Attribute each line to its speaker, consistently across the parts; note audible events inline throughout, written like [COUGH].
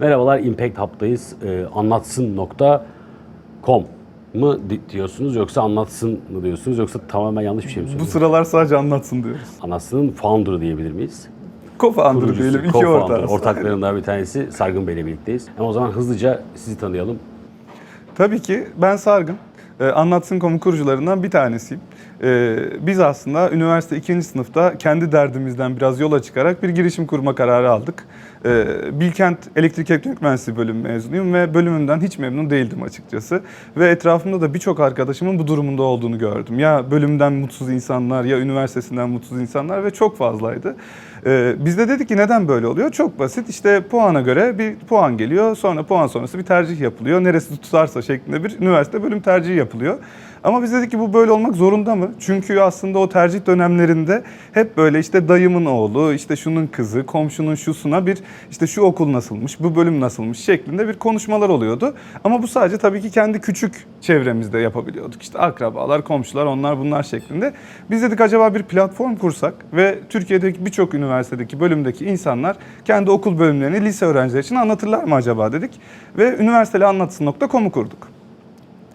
Speaker 1: Merhabalar Impact Hub'dayız. Ee, anlatsın.com mı di- diyorsunuz yoksa anlatsın mı diyorsunuz yoksa tamamen yanlış bir şey mi
Speaker 2: Bu
Speaker 1: söylüyorsunuz?
Speaker 2: sıralar sadece anlatsın diyoruz.
Speaker 1: Anlatsının founder'ı diyebilir miyiz?
Speaker 2: Co-founder
Speaker 1: Kurucusu,
Speaker 2: diyelim, iki
Speaker 1: co-founder,
Speaker 2: ortağız.
Speaker 1: ortaklarından bir tanesi Sargın Bey'le birlikteyiz. Ama o zaman hızlıca sizi tanıyalım.
Speaker 2: Tabii ki ben Sargın. Ee, Anlatsın.com kurucularından bir tanesiyim. Ee, biz aslında üniversite ikinci sınıfta kendi derdimizden biraz yola çıkarak bir girişim kurma kararı aldık. Ee, Bilkent Elektrik Elektronik Mühendisliği bölümü mezunuyum ve bölümümden hiç memnun değildim açıkçası. Ve etrafımda da birçok arkadaşımın bu durumunda olduğunu gördüm. Ya bölümden mutsuz insanlar ya üniversitesinden mutsuz insanlar ve çok fazlaydı. Ee, biz de dedik ki neden böyle oluyor? Çok basit işte puana göre bir puan geliyor sonra puan sonrası bir tercih yapılıyor. Neresi tutarsa şeklinde bir üniversite bölüm tercihi yapılıyor. Ama biz dedik ki bu böyle olmak zorunda mı? Çünkü aslında o tercih dönemlerinde hep böyle işte dayımın oğlu, işte şunun kızı, komşunun şusuna bir işte şu okul nasılmış, bu bölüm nasılmış şeklinde bir konuşmalar oluyordu. Ama bu sadece tabii ki kendi küçük çevremizde yapabiliyorduk. İşte akrabalar, komşular, onlar bunlar şeklinde. Biz dedik acaba bir platform kursak ve Türkiye'deki birçok üniversitedeki bölümdeki insanlar kendi okul bölümlerini lise öğrencileri için anlatırlar mı acaba dedik. Ve üniversitelianlatsın.com'u kurduk.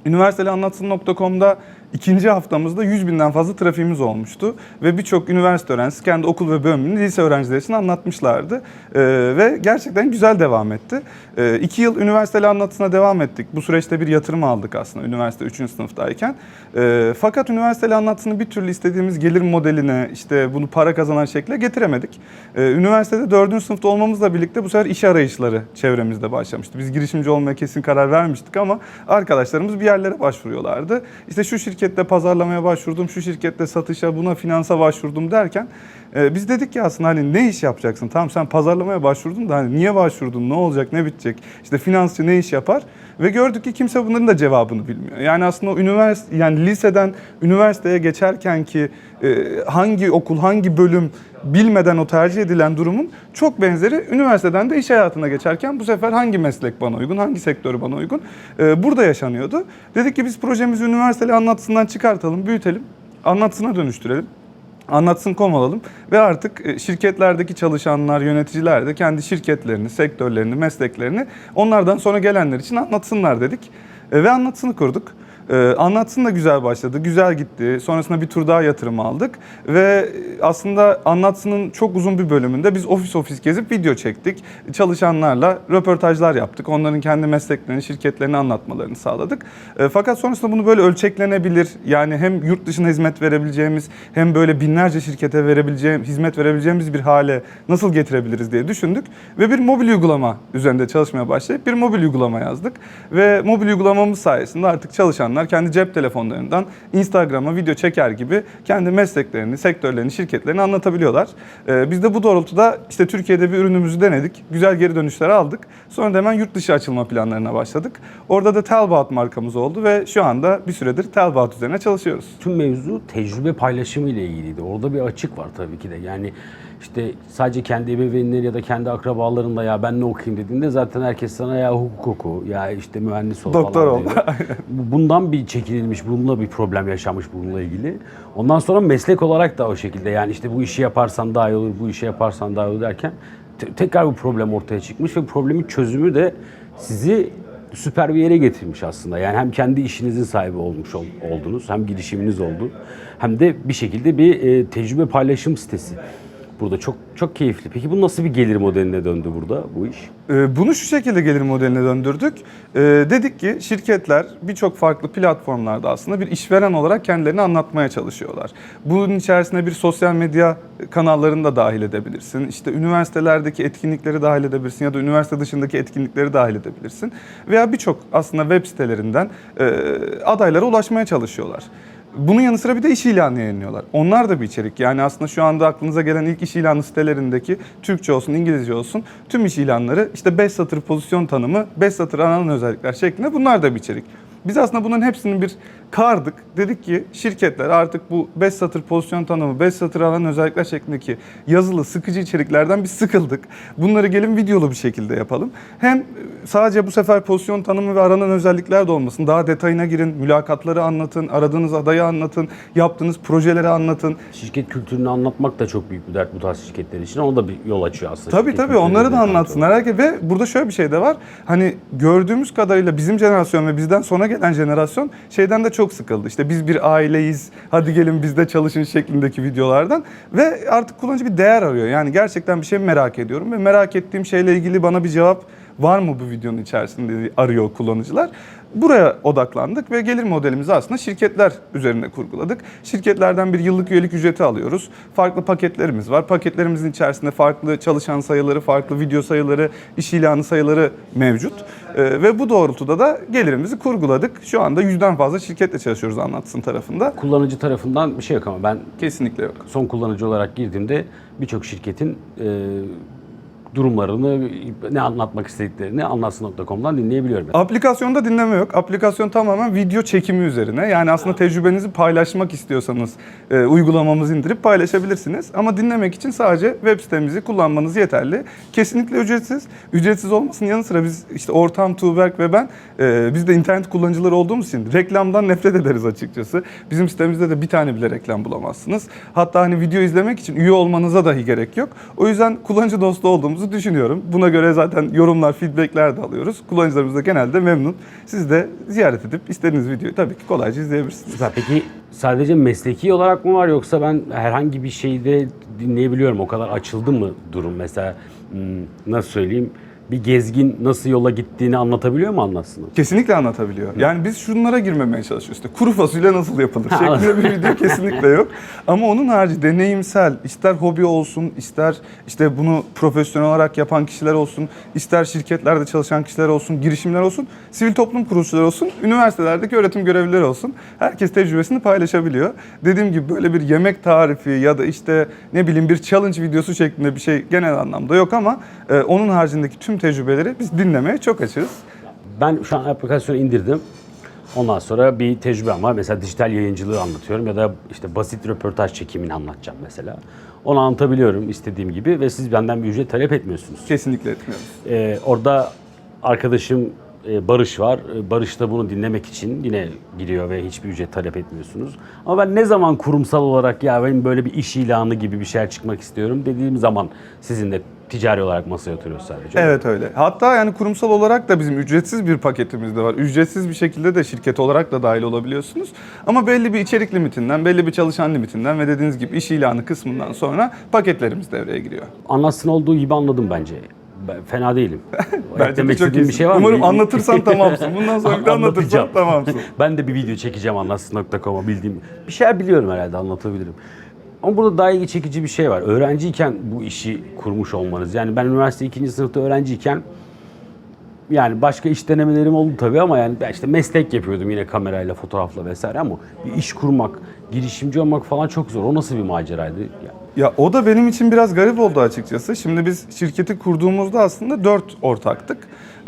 Speaker 2: Üniversitelianlatsın.com'da ikinci haftamızda 100 binden fazla trafiğimiz olmuştu. Ve birçok üniversite öğrencisi kendi okul ve bölümünü lise öğrencileri için anlatmışlardı. Ee, ve gerçekten güzel devam etti. Ee, iki yıl üniversiteli anlatısına devam ettik. Bu süreçte bir yatırım aldık aslında üniversite 3. sınıftayken. Ee, fakat üniversiteli anlatısını bir türlü istediğimiz gelir modeline, işte bunu para kazanan şekle getiremedik. Ee, üniversitede 4. sınıfta olmamızla birlikte bu sefer iş arayışları çevremizde başlamıştı. Biz girişimci olmaya kesin karar vermiştik ama arkadaşlarımız bir yerlere başvuruyorlardı. İşte şu şirkette pazarlamaya başvurdum, şu şirkette satışa, buna finansa başvurdum derken e, biz dedik ki aslında hani ne iş yapacaksın? Tamam sen pazarlamaya başvurdun da hani niye başvurdun, ne olacak, ne bitecek? İşte finansçı ne iş yapar? Ve gördük ki kimse bunların da cevabını bilmiyor. Yani aslında üniversite yani liseden üniversiteye geçerken ki e, hangi okul, hangi bölüm bilmeden o tercih edilen durumun çok benzeri üniversiteden de iş hayatına geçerken bu sefer hangi meslek bana uygun, hangi sektör bana uygun e, burada yaşanıyordu. Dedik ki biz projemizi üniversiteli anlatısından çıkartalım, büyütelim, anlatısına dönüştürelim. Anlatsın.com alalım ve artık e, şirketlerdeki çalışanlar, yöneticiler de kendi şirketlerini, sektörlerini, mesleklerini onlardan sonra gelenler için anlatsınlar dedik. E, Ve anlatısını kurduk. E, Anlatsın da güzel başladı, güzel gitti. Sonrasında bir tur daha yatırım aldık. Ve aslında Anlatsın'ın çok uzun bir bölümünde biz ofis ofis gezip video çektik. Çalışanlarla röportajlar yaptık. Onların kendi mesleklerini, şirketlerini anlatmalarını sağladık. E, Fakat sonrasında bunu böyle ölçeklenebilir, yani hem yurt dışına hizmet verebileceğimiz hem böyle binlerce şirkete verebileceğim, hizmet verebileceğimiz bir hale nasıl getirebiliriz diye düşündük. Ve bir mobil uygulama üzerinde çalışmaya başlayıp bir mobil uygulama yazdık. Ve mobil uygulamamız sayesinde artık çalışanlar kendi cep telefonlarından Instagram'a video çeker gibi kendi mesleklerini, sektörlerini, şirketlerini anlatabiliyorlar. Ee, biz de bu doğrultuda işte Türkiye'de bir ürünümüzü denedik. Güzel geri dönüşler aldık. Sonra da hemen yurt dışı açılma planlarına başladık. Orada da Telbaut markamız oldu ve şu anda bir süredir Telbaut üzerine çalışıyoruz.
Speaker 1: Tüm mevzu tecrübe paylaşımı ile ilgiliydi. Orada bir açık var tabii ki de. Yani işte sadece kendi ebeveynleri ya da kendi akrabalarınla ya ben ne okuyayım dediğinde zaten herkes sana ya hukuk oku ya işte mühendis ol
Speaker 2: Doktor ol.
Speaker 1: Bundan bir çekinilmiş, bununla bir problem yaşanmış bununla ilgili. Ondan sonra meslek olarak da o şekilde yani işte bu işi yaparsan daha iyi olur, bu işi yaparsan daha iyi olur derken te- tekrar bu problem ortaya çıkmış ve problemin çözümü de sizi süper bir yere getirmiş aslında. Yani hem kendi işinizin sahibi olmuş ol- oldunuz, hem girişiminiz oldu, hem de bir şekilde bir e, tecrübe paylaşım sitesi. Burada çok çok keyifli. Peki bu nasıl bir gelir modeline döndü burada bu iş?
Speaker 2: Ee, Bunu şu şekilde gelir modeline döndürdük. Ee, Dedik ki şirketler birçok farklı platformlarda aslında bir işveren olarak kendilerini anlatmaya çalışıyorlar. Bunun içerisine bir sosyal medya kanallarını da dahil edebilirsin. İşte üniversitelerdeki etkinlikleri dahil edebilirsin ya da üniversite dışındaki etkinlikleri dahil edebilirsin. Veya birçok aslında web sitelerinden e, adaylara ulaşmaya çalışıyorlar. Bunun yanı sıra bir de iş ilanı yayınlıyorlar. Onlar da bir içerik. Yani aslında şu anda aklınıza gelen ilk iş ilanı sitelerindeki Türkçe olsun, İngilizce olsun tüm iş ilanları işte 5 satır pozisyon tanımı, 5 satır ana özellikler şeklinde bunlar da bir içerik. Biz aslında bunların hepsinin bir kardık. Dedik ki şirketler artık bu 5 satır pozisyon tanımı, 5 satır alan özellikler şeklindeki yazılı sıkıcı içeriklerden bir sıkıldık. Bunları gelin videolu bir şekilde yapalım. Hem e, sadece bu sefer pozisyon tanımı ve aranan özellikler de olmasın. Daha detayına girin, mülakatları anlatın, aradığınız adayı anlatın, yaptığınız projeleri anlatın.
Speaker 1: Şirket kültürünü anlatmak da çok büyük bir dert bu tarz şirketler için. O da bir yol açıyor aslında.
Speaker 2: Tabii
Speaker 1: Şirket
Speaker 2: tabii onları da anlatsınlar. Herkes- Ve burada şöyle bir şey de var. Hani gördüğümüz kadarıyla bizim jenerasyon ve bizden sonra gelen jenerasyon şeyden de çok sıkıldı. İşte biz bir aileyiz, hadi gelin bizde çalışın şeklindeki videolardan. Ve artık kullanıcı bir değer arıyor. Yani gerçekten bir şey merak ediyorum ve merak ettiğim şeyle ilgili bana bir cevap var mı bu videonun içerisinde arıyor kullanıcılar. Buraya odaklandık ve gelir modelimizi aslında şirketler üzerine kurguladık. Şirketlerden bir yıllık üyelik ücreti alıyoruz. Farklı paketlerimiz var. Paketlerimizin içerisinde farklı çalışan sayıları, farklı video sayıları, iş ilanı sayıları mevcut. Ee, ve bu doğrultuda da gelirimizi kurguladık. Şu anda yüzden fazla şirketle çalışıyoruz anlatsın tarafında.
Speaker 1: Kullanıcı tarafından bir şey yok ama ben
Speaker 2: Kesinlikle yok.
Speaker 1: son kullanıcı olarak girdiğimde birçok şirketin e, durumlarını, ne anlatmak istediklerini anlatsın.com'dan dinleyebiliyorum.
Speaker 2: Aplikasyonda dinleme yok. Aplikasyon tamamen video çekimi üzerine. Yani aslında tecrübenizi paylaşmak istiyorsanız e, uygulamamızı indirip paylaşabilirsiniz. Ama dinlemek için sadece web sitemizi kullanmanız yeterli. Kesinlikle ücretsiz. Ücretsiz olmasının yanı sıra biz işte ortam, Tuğberk ve ben e, biz de internet kullanıcıları olduğumuz için reklamdan nefret ederiz açıkçası. Bizim sitemizde de bir tane bile reklam bulamazsınız. Hatta hani video izlemek için üye olmanıza dahi gerek yok. O yüzden kullanıcı dostu olduğumuzu düşünüyorum. Buna göre zaten yorumlar, feedbackler de alıyoruz. Kullanıcılarımız da genelde memnun. Siz de ziyaret edip istediğiniz videoyu tabii ki kolayca izleyebilirsiniz.
Speaker 1: Peki sadece mesleki olarak mı var yoksa ben herhangi bir şeyde dinleyebiliyorum? O kadar açıldı mı durum? Mesela hmm, nasıl söyleyeyim? Bir gezgin nasıl yola gittiğini anlatabiliyor mu anlatsın?
Speaker 2: Kesinlikle anlatabiliyor. Yani biz şunlara girmemeye çalışıyoruz. İşte kuru fasulye nasıl yapılır şeklinde bir video [LAUGHS] kesinlikle yok. Ama onun harici deneyimsel, ister hobi olsun, ister işte bunu profesyonel olarak yapan kişiler olsun, ister şirketlerde çalışan kişiler olsun, girişimler olsun, sivil toplum kuruluşları olsun, üniversitelerdeki öğretim görevlileri olsun. Herkes tecrübesini paylaşabiliyor. Dediğim gibi böyle bir yemek tarifi ya da işte ne bileyim bir challenge videosu şeklinde bir şey genel anlamda yok ama e, onun haricindeki tüm tecrübeleri biz dinlemeye çok açığız.
Speaker 1: Ben şu an aplikasyonu indirdim. Ondan sonra bir tecrübem var. Mesela dijital yayıncılığı anlatıyorum ya da işte basit röportaj çekimini anlatacağım mesela. Onu anlatabiliyorum istediğim gibi ve siz benden bir ücret talep etmiyorsunuz.
Speaker 2: Kesinlikle etmiyoruz.
Speaker 1: Ee, orada arkadaşım e, Barış var. E, Barış da bunu dinlemek için yine giriyor ve hiçbir ücret talep etmiyorsunuz. Ama ben ne zaman kurumsal olarak ya benim böyle bir iş ilanı gibi bir şeyler çıkmak istiyorum dediğim zaman sizinle ticari olarak masaya oturuyoruz sadece.
Speaker 2: Evet öyle. Hatta yani kurumsal olarak da bizim ücretsiz bir paketimiz de var. Ücretsiz bir şekilde de şirket olarak da dahil olabiliyorsunuz. Ama belli bir içerik limitinden, belli bir çalışan limitinden ve dediğiniz gibi iş ilanı kısmından sonra paketlerimiz devreye giriyor.
Speaker 1: Anlatsın olduğu gibi anladım bence. Ben fena değilim. [LAUGHS]
Speaker 2: Bence de çok
Speaker 1: istediğin bir şey var mı?
Speaker 2: Umarım anlatırsan tamamsın. Bundan sonra bir [LAUGHS] anlatırsan tamamsın. [LAUGHS]
Speaker 1: ben de bir video çekeceğim anlatsın.com'a bildiğim. Bir şeyler biliyorum herhalde anlatabilirim. Ama burada daha ilgi çekici bir şey var. Öğrenciyken bu işi kurmuş olmanız. Yani ben üniversite ikinci sınıfta öğrenciyken yani başka iş denemelerim oldu tabii ama yani ben işte meslek yapıyordum yine kamerayla, fotoğrafla vesaire ama bir iş kurmak, girişimci olmak falan çok zor. O nasıl bir maceraydı? Ya,
Speaker 2: Ya o da benim için biraz garip oldu açıkçası. Şimdi biz şirketi kurduğumuzda aslında dört ortaktık.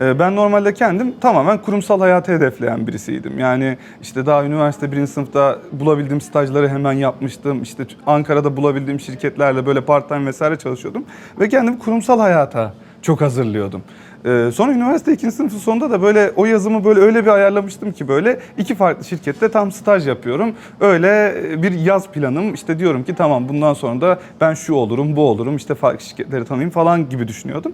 Speaker 2: Ee, Ben normalde kendim tamamen kurumsal hayatı hedefleyen birisiydim. Yani işte daha üniversite birinci sınıfta bulabildiğim stajları hemen yapmıştım. İşte Ankara'da bulabildiğim şirketlerle böyle part time vesaire çalışıyordum. Ve kendimi kurumsal hayata çok hazırlıyordum. Ee, sonra üniversite ikinci sınıfın sonunda da böyle o yazımı böyle öyle bir ayarlamıştım ki böyle iki farklı şirkette tam staj yapıyorum. Öyle bir yaz planım işte diyorum ki tamam bundan sonra da ben şu olurum bu olurum işte farklı şirketleri tanıyayım falan gibi düşünüyordum.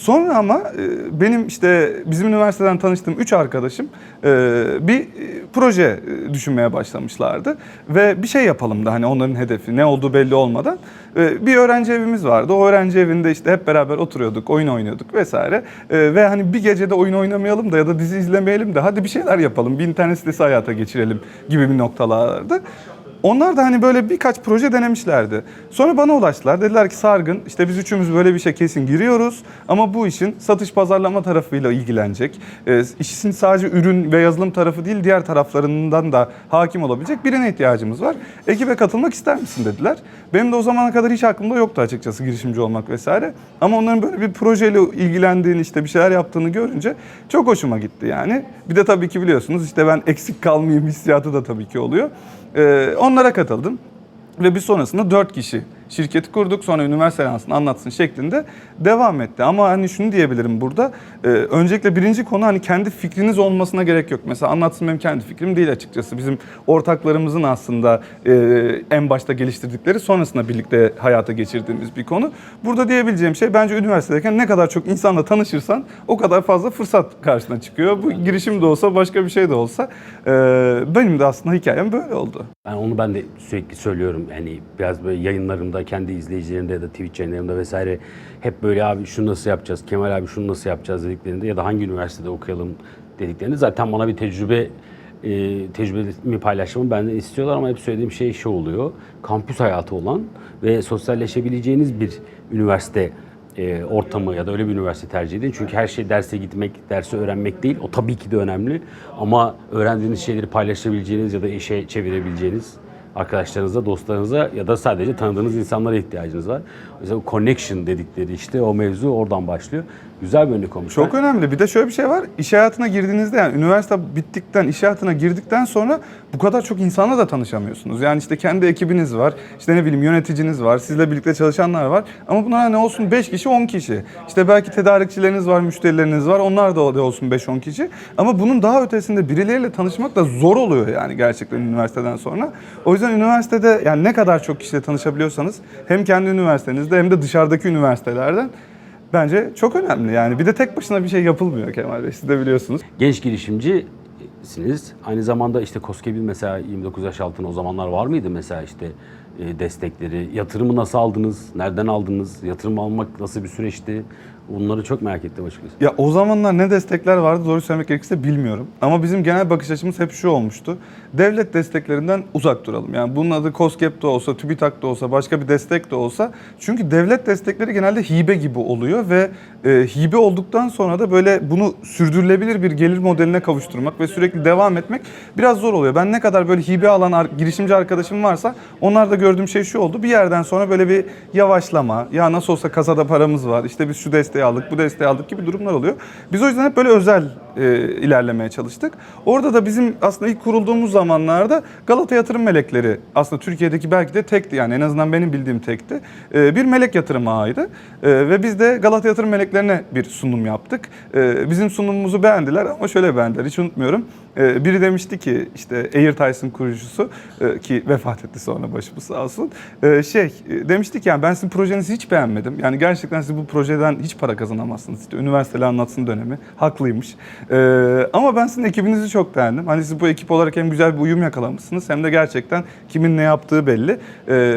Speaker 2: Sonra ama e, benim işte bizim üniversiteden tanıştığım üç arkadaşım e, bir e, proje düşünmeye başlamışlardı. Ve bir şey yapalım da hani onların hedefi ne olduğu belli olmadan. Bir öğrenci evimiz vardı. O öğrenci evinde işte hep beraber oturuyorduk, oyun oynuyorduk vesaire. Ve hani bir gecede oyun oynamayalım da ya da dizi izlemeyelim de hadi bir şeyler yapalım, bir internet sitesi hayata geçirelim gibi bir noktalardı. Onlar da hani böyle birkaç proje denemişlerdi. Sonra bana ulaştılar. Dediler ki Sargın işte biz üçümüz böyle bir şey kesin giriyoruz ama bu işin satış pazarlama tarafıyla ilgilenecek. E, işin sadece ürün ve yazılım tarafı değil diğer taraflarından da hakim olabilecek birine ihtiyacımız var. Ekibe katılmak ister misin dediler. Benim de o zamana kadar hiç aklımda yoktu açıkçası girişimci olmak vesaire. Ama onların böyle bir projeyle ilgilendiğini işte bir şeyler yaptığını görünce çok hoşuma gitti yani. Bir de tabii ki biliyorsunuz işte ben eksik kalmayayım hissiyatı da tabii ki oluyor. Ee, onlara katıldım. Ve bir sonrasında dört kişi şirketi kurduk. Sonra üniversite lansını anlatsın şeklinde devam etti. Ama hani şunu diyebilirim burada. e, öncelikle birinci konu hani kendi fikriniz olmasına gerek yok. Mesela anlatsın benim kendi fikrim değil açıkçası. Bizim ortaklarımızın aslında e, en başta geliştirdikleri sonrasında birlikte hayata geçirdiğimiz bir konu. Burada diyebileceğim şey bence üniversitedeyken ne kadar çok insanla tanışırsan o kadar fazla fırsat karşına çıkıyor. Bu girişim de olsa başka bir şey de olsa e, benim de aslında hikayem böyle oldu.
Speaker 1: Ben onu ben de sürekli söylüyorum. Yani biraz böyle yayınlarımda, kendi izleyicilerimde ya da Twitch yayınlarımda vesaire hep böyle abi şunu nasıl yapacağız, Kemal abi şunu nasıl yapacağız dediklerinde ya da hangi üniversitede okuyalım dediklerinde zaten bana bir tecrübe e, tecrübemi paylaşmamı benden istiyorlar ama hep söylediğim şey şu oluyor. Kampüs hayatı olan ve sosyalleşebileceğiniz bir üniversite e, ortamı ya da öyle bir üniversite tercih edin. Çünkü her şey derse gitmek, dersi öğrenmek değil. O tabii ki de önemli. Ama öğrendiğiniz şeyleri paylaşabileceğiniz ya da işe çevirebileceğiniz arkadaşlarınıza, dostlarınıza ya da sadece tanıdığınız insanlara ihtiyacınız var. Mesela o connection dedikleri işte o mevzu oradan başlıyor. Güzel bir örnek olmuş.
Speaker 2: Çok önemli. Bir de şöyle bir şey var. İş hayatına girdiğinizde yani üniversite bittikten, iş hayatına girdikten sonra bu kadar çok insanla da tanışamıyorsunuz. Yani işte kendi ekibiniz var. işte ne bileyim yöneticiniz var. Sizle birlikte çalışanlar var. Ama bunlar ne olsun 5 kişi 10 kişi. İşte belki tedarikçileriniz var, müşterileriniz var. Onlar da olsun 5-10 kişi. Ama bunun daha ötesinde birileriyle tanışmak da zor oluyor yani gerçekten üniversiteden sonra. O yüzden üniversitede yani ne kadar çok kişiyle tanışabiliyorsanız hem kendi üniversitenizde hem de dışarıdaki üniversitelerden Bence çok önemli yani. Bir de tek başına bir şey yapılmıyor Kemal Bey. Siz de biliyorsunuz.
Speaker 1: Genç girişimcisiniz. Aynı zamanda işte COSGAP'in mesela 29 yaş altına o zamanlar var mıydı mesela işte e, destekleri? Yatırımı nasıl aldınız? Nereden aldınız? Yatırım almak nasıl bir süreçti? Bunları çok merak ettim açıkçası.
Speaker 2: Ya o zamanlar ne destekler vardı doğru söylemek gerekirse bilmiyorum. Ama bizim genel bakış açımız hep şu olmuştu. Devlet desteklerinden uzak duralım. Yani bunun adı COSGAP de olsa, TÜBİTAK da olsa, başka bir destek de olsa. Çünkü devlet destekleri genelde hibe gibi oluyor ve e, hibe olduktan sonra da böyle bunu sürdürülebilir bir gelir modeline kavuşturmak ve sürekli devam etmek biraz zor oluyor. Ben ne kadar böyle hibe alan girişimci arkadaşım varsa onlarda gördüğüm şey şu oldu. Bir yerden sonra böyle bir yavaşlama, ya nasıl olsa kasada paramız var, işte biz şu desteği aldık, bu desteği aldık gibi durumlar oluyor. Biz o yüzden hep böyle özel e, ilerlemeye çalıştık. Orada da bizim aslında ilk kurulduğumuz zamanlarda Galata Yatırım Melekleri aslında Türkiye'deki belki de tekti yani en azından benim bildiğim tekti. E, bir melek yatırım ağıydı. E, ve biz de Galata Yatırım Meleklerine bir sunum yaptık. E, bizim sunumumuzu beğendiler ama şöyle beğendiler hiç unutmuyorum. E, biri demişti ki işte Air Tyson kurucusu e, ki vefat etti sonra başımız sağ olsun. E, şey e, demiştik yani ben sizin projenizi hiç beğenmedim. Yani gerçekten siz bu projeden hiç para kazanamazsınız. İşte üniversiteler anlatsın dönemi. Haklıymış. E, ama ben sizin ekibinizi çok beğendim. Hani siz bu ekip olarak hem güzel bir uyum yakalamışsınız hem de gerçekten kimin ne yaptığı belli.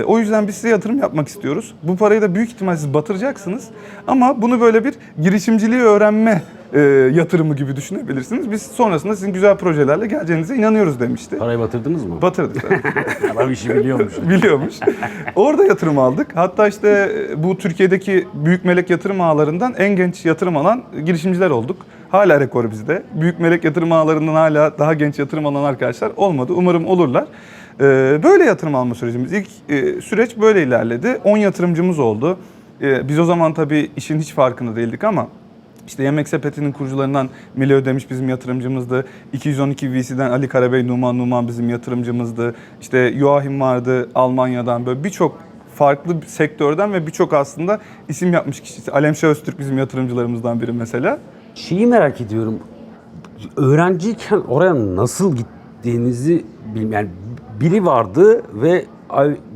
Speaker 2: O yüzden biz size yatırım yapmak istiyoruz. Bu parayı da büyük ihtimal siz batıracaksınız. Ama bunu böyle bir girişimciliği öğrenme e, yatırımı gibi düşünebilirsiniz. Biz sonrasında sizin güzel projelerle geleceğinize inanıyoruz demişti.
Speaker 1: Parayı batırdınız mı?
Speaker 2: Batırdık. [LAUGHS]
Speaker 1: Adam işi biliyormuş. [LAUGHS]
Speaker 2: Biliyormuş. Orada yatırım aldık. Hatta işte bu Türkiye'deki büyük melek yatırım ağlarından en genç yatırım alan girişimciler olduk. Hala rekor bizde. Büyük melek yatırım ağlarından hala daha genç yatırım alan arkadaşlar olmadı. Umarım olurlar. Ee, Böyle yatırım alma sürecimiz. İlk e, süreç böyle ilerledi. 10 yatırımcımız oldu. Biz o zaman tabii işin hiç farkında değildik ama işte Yemek Sepeti'nin kurucularından Mile Ödemiş bizim yatırımcımızdı. 212 VC'den Ali Karabey Numan Numan bizim yatırımcımızdı. İşte Joachim vardı Almanya'dan böyle birçok farklı bir sektörden ve birçok aslında isim yapmış kişisi. Alem Öztürk bizim yatırımcılarımızdan biri mesela.
Speaker 1: Şeyi merak ediyorum. Öğrenciyken oraya nasıl gittiğinizi bilmiyorum. Yani biri vardı ve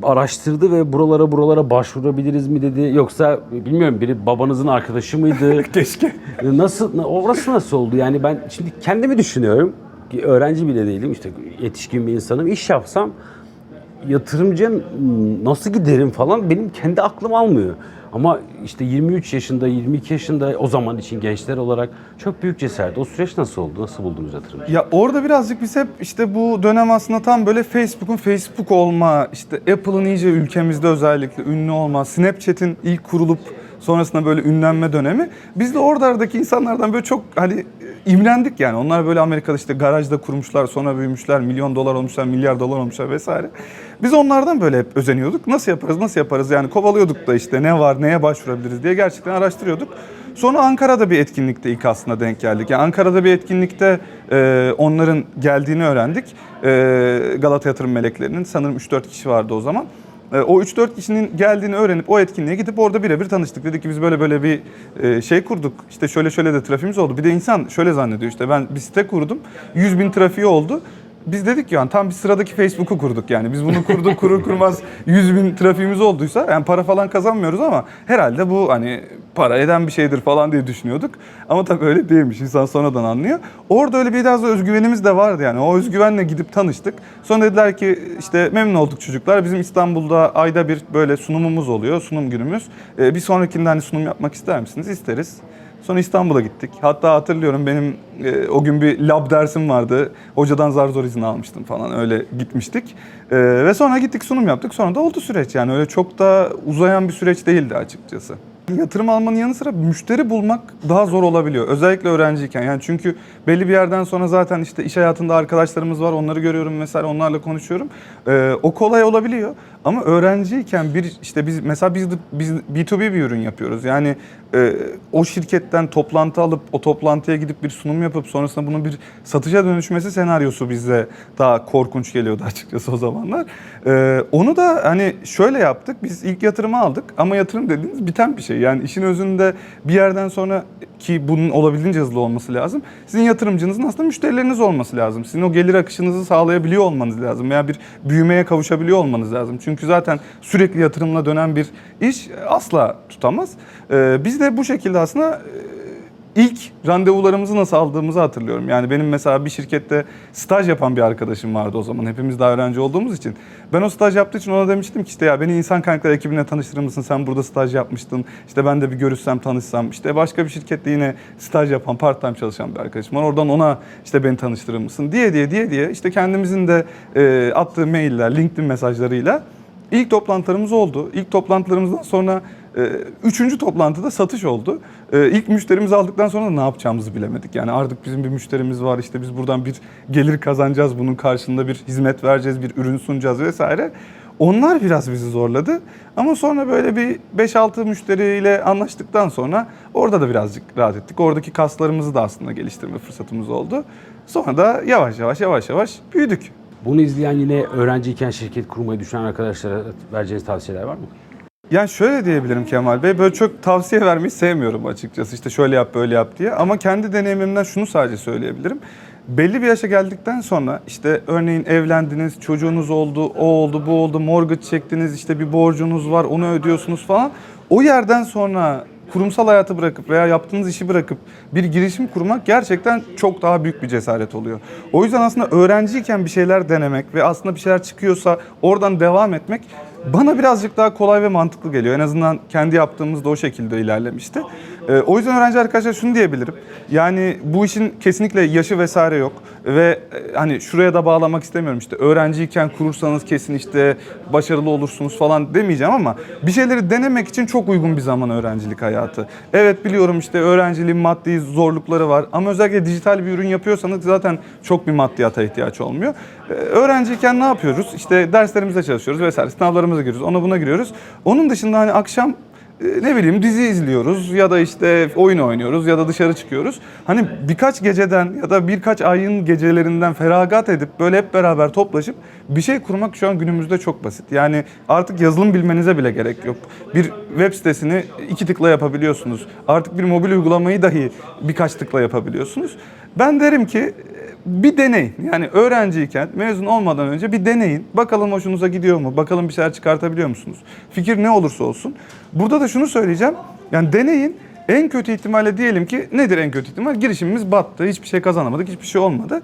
Speaker 1: araştırdı ve buralara buralara başvurabiliriz mi dedi. Yoksa bilmiyorum biri babanızın arkadaşı mıydı? [LAUGHS]
Speaker 2: Keşke.
Speaker 1: nasıl orası nasıl oldu? Yani ben şimdi kendimi düşünüyorum. Öğrenci bile değilim. işte yetişkin bir insanım. İş yapsam yatırımcıya nasıl giderim falan benim kendi aklım almıyor. Ama işte 23 yaşında, 22 yaşında o zaman için gençler olarak çok büyük cesaret. O süreç nasıl oldu? Nasıl buldunuz yatırımcı?
Speaker 2: Ya orada birazcık biz hep işte bu dönem aslında tam böyle Facebook'un Facebook olma, işte Apple'ın iyice ülkemizde özellikle ünlü olma, Snapchat'in ilk kurulup sonrasında böyle ünlenme dönemi. Biz de oradaki insanlardan böyle çok hani imrendik yani. Onlar böyle Amerika'da işte garajda kurmuşlar, sonra büyümüşler, milyon dolar olmuşlar, milyar dolar olmuşlar vesaire. Biz onlardan böyle hep özeniyorduk. Nasıl yaparız, nasıl yaparız yani kovalıyorduk da işte ne var, neye başvurabiliriz diye gerçekten araştırıyorduk. Sonra Ankara'da bir etkinlikte ilk aslında denk geldik. Yani Ankara'da bir etkinlikte e, onların geldiğini öğrendik. E, Galata Yatırım Meleklerinin sanırım 3-4 kişi vardı o zaman. E, o 3-4 kişinin geldiğini öğrenip o etkinliğe gidip orada birebir tanıştık. Dedik ki biz böyle böyle bir e, şey kurduk. İşte şöyle şöyle de trafiğimiz oldu. Bir de insan şöyle zannediyor işte ben bir site kurdum. 100 bin trafiği oldu. Biz dedik yani tam bir sıradaki Facebook'u kurduk yani. Biz bunu kurduk kurur kurmaz [LAUGHS] 100 bin trafiğimiz olduysa yani para falan kazanmıyoruz ama herhalde bu hani para eden bir şeydir falan diye düşünüyorduk. Ama tabii öyle değilmiş. İnsan sonradan anlıyor. Orada öyle biraz da özgüvenimiz de vardı yani. O özgüvenle gidip tanıştık. Sonra dediler ki işte memnun olduk çocuklar. Bizim İstanbul'da ayda bir böyle sunumumuz oluyor. Sunum günümüz. Ee, bir sonrakinde hani sunum yapmak ister misiniz? İsteriz. Sonra İstanbul'a gittik. Hatta hatırlıyorum benim e, o gün bir lab dersim vardı. Hocadan zar zor izin almıştım falan öyle gitmiştik. E, ve sonra gittik sunum yaptık. Sonra da oldu süreç yani öyle çok da uzayan bir süreç değildi açıkçası. Yatırım almanın yanı sıra müşteri bulmak daha zor olabiliyor. Özellikle öğrenciyken. Yani çünkü belli bir yerden sonra zaten işte iş hayatında arkadaşlarımız var. Onları görüyorum vesaire onlarla konuşuyorum. Ee, o kolay olabiliyor. Ama öğrenciyken bir işte biz mesela biz biz B2B bir ürün yapıyoruz. Yani e, o şirketten toplantı alıp o toplantıya gidip bir sunum yapıp sonrasında bunun bir satışa dönüşmesi senaryosu bize daha korkunç geliyordu [LAUGHS] açıkçası o zamanlar. Ee, onu da hani şöyle yaptık. Biz ilk yatırımı aldık ama yatırım dediğiniz biten bir şey. Yani işin özünde bir yerden sonra ki bunun olabildiğince hızlı olması lazım. Sizin yatırımcınızın aslında müşterileriniz olması lazım. Sizin o gelir akışınızı sağlayabiliyor olmanız lazım veya bir büyümeye kavuşabiliyor olmanız lazım. Çünkü zaten sürekli yatırımla dönen bir iş asla tutamaz. Ee, biz de bu şekilde aslında e, ilk randevularımızı nasıl aldığımızı hatırlıyorum. Yani benim mesela bir şirkette staj yapan bir arkadaşım vardı o zaman. Hepimiz daha öğrenci olduğumuz için. Ben o staj yaptığı için ona demiştim ki işte ya beni insan kaynakları ekibine tanıştırır mısın? Sen burada staj yapmıştın. İşte ben de bir görüşsem tanışsam. İşte başka bir şirkette yine staj yapan, part time çalışan bir arkadaşım var. Oradan ona işte beni tanıştırır mısın? Diye diye diye diye işte kendimizin de e, attığı mailler, LinkedIn mesajlarıyla İlk toplantılarımız oldu. İlk toplantılarımızdan sonra e, üçüncü toplantıda satış oldu. E, ilk müşterimizi aldıktan sonra ne yapacağımızı bilemedik. Yani artık bizim bir müşterimiz var işte biz buradan bir gelir kazanacağız. Bunun karşılığında bir hizmet vereceğiz, bir ürün sunacağız vesaire. Onlar biraz bizi zorladı. Ama sonra böyle bir 5-6 müşteriyle anlaştıktan sonra orada da birazcık rahat ettik. Oradaki kaslarımızı da aslında geliştirme fırsatımız oldu. Sonra da yavaş yavaş yavaş yavaş büyüdük.
Speaker 1: Bunu izleyen yine öğrenciyken şirket kurmayı düşünen arkadaşlara vereceğiniz tavsiyeler var mı?
Speaker 2: Yani şöyle diyebilirim Kemal Bey, böyle çok tavsiye vermeyi sevmiyorum açıkçası. İşte şöyle yap, böyle yap diye. Ama kendi deneyimimden şunu sadece söyleyebilirim. Belli bir yaşa geldikten sonra işte örneğin evlendiniz, çocuğunuz oldu, o oldu, bu oldu, mortgage çektiniz, işte bir borcunuz var, onu ödüyorsunuz falan. O yerden sonra kurumsal hayatı bırakıp veya yaptığınız işi bırakıp bir girişim kurmak gerçekten çok daha büyük bir cesaret oluyor. O yüzden aslında öğrenciyken bir şeyler denemek ve aslında bir şeyler çıkıyorsa oradan devam etmek bana birazcık daha kolay ve mantıklı geliyor. En azından kendi yaptığımızda o şekilde ilerlemişti. Ee, o yüzden öğrenci arkadaşlar şunu diyebilirim. Yani bu işin kesinlikle yaşı vesaire yok. Ve e, hani şuraya da bağlamak istemiyorum işte öğrenciyken kurursanız kesin işte başarılı olursunuz falan demeyeceğim ama bir şeyleri denemek için çok uygun bir zaman öğrencilik hayatı. Evet biliyorum işte öğrenciliğin maddi zorlukları var ama özellikle dijital bir ürün yapıyorsanız zaten çok bir maddiyata ihtiyaç olmuyor. Ee, öğrenciyken ne yapıyoruz? İşte derslerimize çalışıyoruz vesaire sınavlarımıza giriyoruz ona buna giriyoruz. Onun dışında hani akşam e, ne bileyim dizi izliyoruz ya da işte oyun oynuyoruz ya da dışarı çıkıyoruz. Hani birkaç geceden ya da birkaç ayın gecelerinden feragat edip böyle hep beraber toplaşıp bir şey kurmak şu an günümüzde çok basit. Yani artık yazılım bilmenize bile gerek yok. Bir web sitesini iki tıkla yapabiliyorsunuz. Artık bir mobil uygulamayı dahi birkaç tıkla yapabiliyorsunuz. Ben derim ki bir deneyin. Yani öğrenciyken mezun olmadan önce bir deneyin. Bakalım hoşunuza gidiyor mu? Bakalım bir şeyler çıkartabiliyor musunuz? Fikir ne olursa olsun. Burada da şunu söyleyeceğim. Yani deneyin. En kötü ihtimalle diyelim ki nedir en kötü ihtimal? Girişimimiz battı. Hiçbir şey kazanamadık. Hiçbir şey olmadı.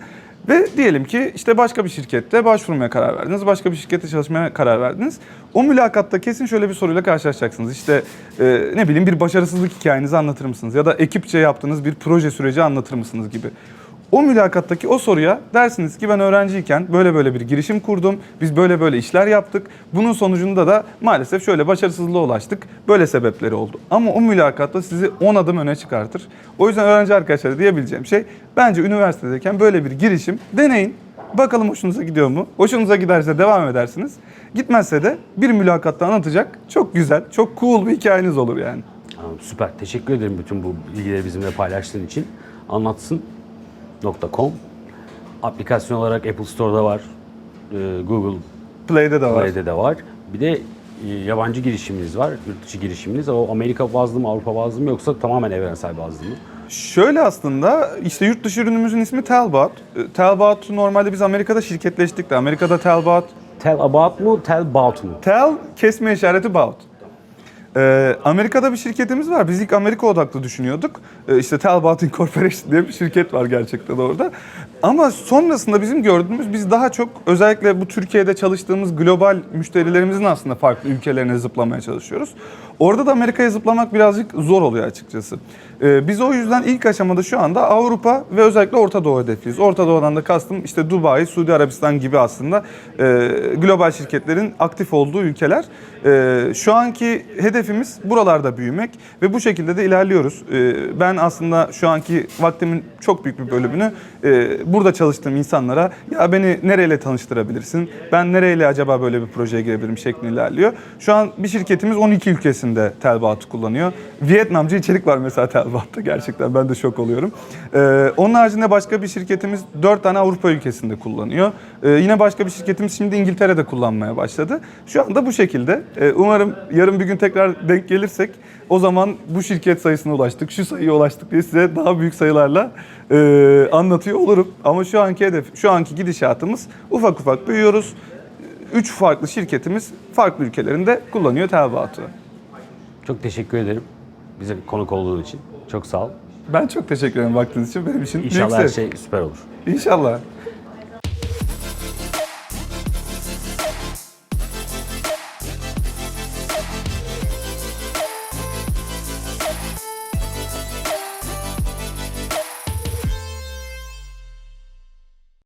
Speaker 2: Ve diyelim ki işte başka bir şirkette başvurmaya karar verdiniz. Başka bir şirkette çalışmaya karar verdiniz. O mülakatta kesin şöyle bir soruyla karşılaşacaksınız. İşte e, ne bileyim bir başarısızlık hikayenizi anlatır mısınız? Ya da ekipçe yaptığınız bir proje süreci anlatır mısınız gibi. O mülakattaki o soruya dersiniz ki ben öğrenciyken böyle böyle bir girişim kurdum. Biz böyle böyle işler yaptık. Bunun sonucunda da maalesef şöyle başarısızlığa ulaştık. Böyle sebepleri oldu. Ama o mülakatta sizi 10 adım öne çıkartır. O yüzden öğrenci arkadaşlara diyebileceğim şey bence üniversitedeyken böyle bir girişim deneyin. Bakalım hoşunuza gidiyor mu? Hoşunuza giderse devam edersiniz. Gitmezse de bir mülakatta anlatacak çok güzel, çok cool bir hikayeniz olur yani.
Speaker 1: Süper. Teşekkür ederim bütün bu bilgileri bizimle paylaştığın için. Anlatsın.com Aplikasyon olarak Apple Store'da var. e, Google
Speaker 2: Play'de de var.
Speaker 1: Play'de de var. Bir de e, yabancı girişiminiz var. Yurt dışı girişiminiz. O Amerika bazlı mı, Avrupa bazlı mı yoksa tamamen evrensel bazlı mı?
Speaker 2: Şöyle aslında işte yurt dışı ürünümüzün ismi Talbot. Ee, Talbot normalde biz Amerika'da şirketleştik de Amerika'da Talbot.
Speaker 1: Tell about mu, tell about mu?
Speaker 2: Tel kesme işareti bout. Ee, Amerika'da bir şirketimiz var. Biz ilk Amerika odaklı düşünüyorduk. Ee, işte Talbot Incorporation diye bir şirket var gerçekten orada. Ama sonrasında bizim gördüğümüz biz daha çok özellikle bu Türkiye'de çalıştığımız global müşterilerimizin aslında farklı ülkelerine zıplamaya çalışıyoruz. Orada da Amerika'ya zıplamak birazcık zor oluyor açıkçası. Ee, biz o yüzden ilk aşamada şu anda Avrupa ve özellikle Orta Doğu hedefliyiz. Orta Doğu'dan da kastım işte Dubai, Suudi Arabistan gibi aslında e, global şirketlerin aktif olduğu ülkeler. E, şu anki hedefimiz buralarda büyümek ve bu şekilde de ilerliyoruz. E, ben aslında şu anki vaktimin çok büyük bir bölümünü burada çalıştığım insanlara ya beni nereyle tanıştırabilirsin, ben nereyle acaba böyle bir projeye girebilirim şeklinde ilerliyor. Şu an bir şirketimiz 12 ülkesinde Telbat'ı kullanıyor. Vietnamcı içerik var mesela Telbat'ta gerçekten ben de şok oluyorum. E, onun haricinde başka bir şirketimiz 4 tane Avrupa ülkesinde kullanıyor. E, yine başka bir şirketimiz şimdi İngiltere'de kullanmaya başladı. Şu anda bu şekilde. E, umarım yarın bir gün tekrar denk gelirsek o zaman bu şirket sayısına ulaştık, şu sayıya ulaştık diye size daha büyük sayılarla e, anlatıyor olurum. Ama şu anki hedef, şu anki gidişatımız ufak ufak büyüyoruz. Üç farklı şirketimiz farklı ülkelerinde kullanıyor Telbat'ı.
Speaker 1: Çok teşekkür ederim. Bize konuk olduğun için. Çok sağ ol.
Speaker 2: Ben çok teşekkür ederim vaktiniz için. Benim için
Speaker 1: İnşallah her şey süper olur.
Speaker 2: İnşallah.